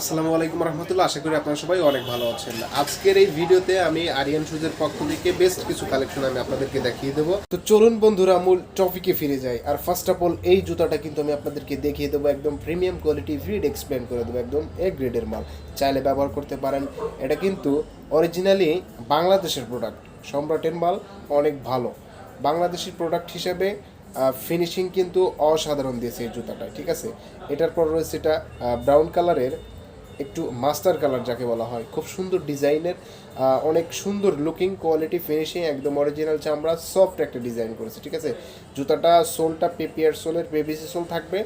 আসসালামু আলাইকুম রহমতুল্লাহ, আশা করি আপনারা সবাই অনেক ভালো আছেন। আজকের এই ভিডিওতে আমি আরিয়ান শুজের পক্ষ থেকে বেস্ট কিছু কালেকশন আমি আপনাদেরকে দেখিয়ে দেবো। তো চলুন বন্ধুরা, মূল টপিকে ফিরে যাই। আর ফার্স্ট অফ অল এই জুতাটা কিন্তু আমি আপনাদেরকে দেখিয়ে দেবো একদম প্রিমিয়াম কোয়ালিটি ফ্রিড এক্সপ্লেন করে দেবো একদম এ গ্রেডের মাল। চাইলে ব্যবহার করতে পারেন। এটা কিন্তু অরিজিনালি বাংলাদেশের প্রোডাক্ট সম্রাটের মাল, অনেক ভালো। বাংলাদেশি প্রোডাক্ট হিসেবে ফিনিশিং কিন্তু অসাধারণ দিয়েছে এই জুতাটা, ঠিক আছে? এটার পর রয়েছে এটা ব্রাউন কালারের একটু মাস্টার কালার যাকে বলা হয়, খুব সুন্দর ডিজাইনের অনেক সুন্দর লুকিং কোয়ালিটি ফিনিশিং একদম অরিজিনাল চামড়া সফট একটা ডিজাইন করেছে, ঠিক আছে? জুতাটা, সোলটা পেপিয়ার সোলের পেপিসি সোল থাকবে,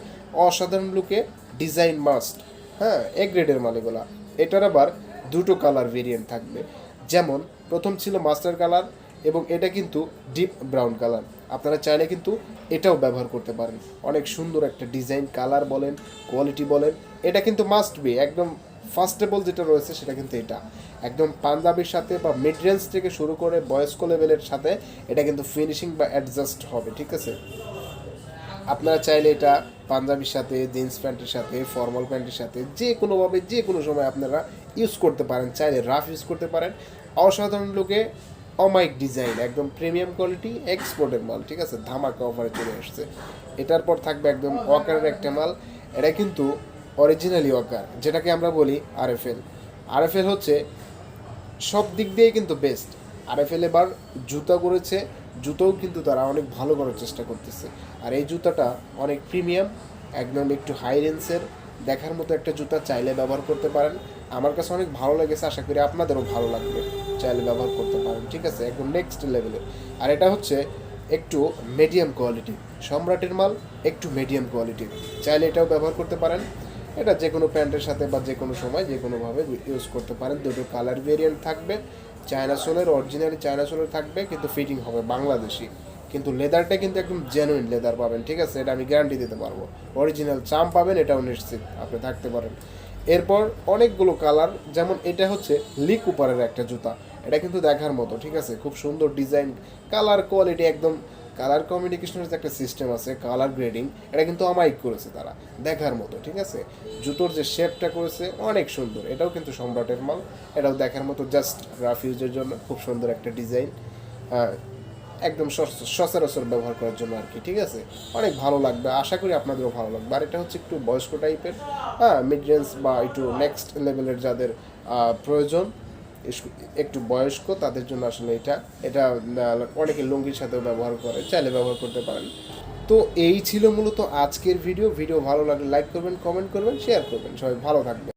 অসাধারণ লুকে ডিজাইন মাস্ট হ্যাঁ এ গ্রেডের মালিগুলা। এটার আবার দুটো কালার ভেরিয়েন্ট থাকবে। যেমন, প্রথম ছিল মাস্টার কালার এবং এটা কিন্তু ডিপ ব্রাউন কালার আপনারা চাইলে কিন্তু এটাও ব্যবহার করতে পারেন। অনেক সুন্দর একটা ডিজাইন কালার বলেন কোয়ালিটি বলেন, এটা কিন্তু মাস্ট বি একদম ফার্স্টেবল যেটা রয়েছে সেটা কিন্তু এটা। একদম পাঞ্জাবির সাথে বা মিড রেঞ্জ থেকে শুরু করে বয়স্ক লেভেলের সাথে এটা কিন্তু ফিনিশিং বা অ্যাডজাস্ট হবে, ঠিক আছে? আপনারা চাইলে এটা পাঞ্জাবির সাথে জিন্স প্যান্টের সাথে ফর্মাল প্যান্টের সাথে, যে কোনোভাবে, যে কোনো সময় আপনারা ইউজ করতে পারেন। চাইলে রাফ ইউজ করতে পারেন। অসাধারণ লোকে অমাইক ডিজাইন, একদম প্রিমিয়াম কোয়ালিটি এক্সপোর্টের মাল, ঠিক আছে? ধামাকা অফারে চলে আসছে। এটার পর থাকবে একদম ওয়াকারের একটা মাল। এটা কিন্তু অরিজিনালি ওয়াকার, যেটাকে আমরা বলি আরএফএল। আরএফএল হচ্ছে সব দিক দিয়ে কিন্তু বেস্ট আরএফএল এবার জুতা করেছে, জুতোও কিন্তু তারা অনেক ভালো করার চেষ্টা করতেছে। আর এই জুতাটা অনেক প্রিমিয়াম একদম একটু হাই রেঞ্জের দেখার মতো একটা জুতা চাইলে ব্যবহার করতে পারেন। আমার কাছে অনেক ভালো লেগেছে, আশা করি আপনাদেরও ভালো লাগবে চাইলে ব্যবহার করতে পারেন, ঠিক আছে? একদম নেক্সট লেভেলে আর এটা হচ্ছে একটু মিডিয়াম কোয়ালিটি সম্রাটের মাল, একটু মিডিয়াম কোয়ালিটির চাইলে এটাও ব্যবহার করতে পারেন। এটা যে কোনো প্যান্টের সাথে বা যে কোনো সময় যে কোনোভাবে ইউজ করতে পারেন। দুটো কালার ভেরিয়েন্ট থাকবে চায়না সোলের অরিজিনালি চায়না সোলের থাকবে, কিন্তু ফিটিং হবে বাংলাদেশি। কিন্তু লেদারটা কিন্তু একদম জেনুইন লেদার পাবেন, ঠিক আছে? এটা আমি গ্যারান্টি দিতে পারব। অরিজিনাল চাম পাবেন, এটাও নিশ্চিত আপনি থাকতে পারেন। এরপর অনেকগুলো কালার যেমন এটা হচ্ছে লিক উপরের একটা জুতা। এটা কিন্তু দেখার মতো, ঠিক আছে? খুব সুন্দর ডিজাইন কালার কোয়ালিটি একদম কালার কমিউনিকেশনের যে একটা সিস্টেম আছে কালার গ্রেডিং এটা কিন্তু অমাইক করেছে তারা, দেখার মতো, ঠিক আছে? জুতোর যে শেপটা করেছে, অনেক সুন্দর। এটাও কিন্তু সম্রাটের মাল, এটাও দেখার মতো জাস্ট রাফিউজের জন্য, খুব সুন্দর একটা ডিজাইন একদম সচরাচর ব্যবহার করার জন্য আর কি, ঠিক আছে? অনেক ভালো লাগবে, আশা করি আপনাদেরও ভালো লাগবে। আর এটা হচ্ছে একটু বয়স্ক টাইপের হ্যাঁ মিড বা একটু নেক্সট লেভেলের যাদের প্রয়োজন একটু বয়স্ক, তাদের জন্য আসলে এটা এটা অনেকে লুঙ্গির সাথেও ব্যবহার করে, চাইলে ব্যবহার করতে পারেন। তো এই ছিল মূলত আজকের ভিডিও ভিডিও ভালো লাগলে লাইক করবেন কমেন্ট করবেন শেয়ার করবেন। সবাই ভালো থাকবেন।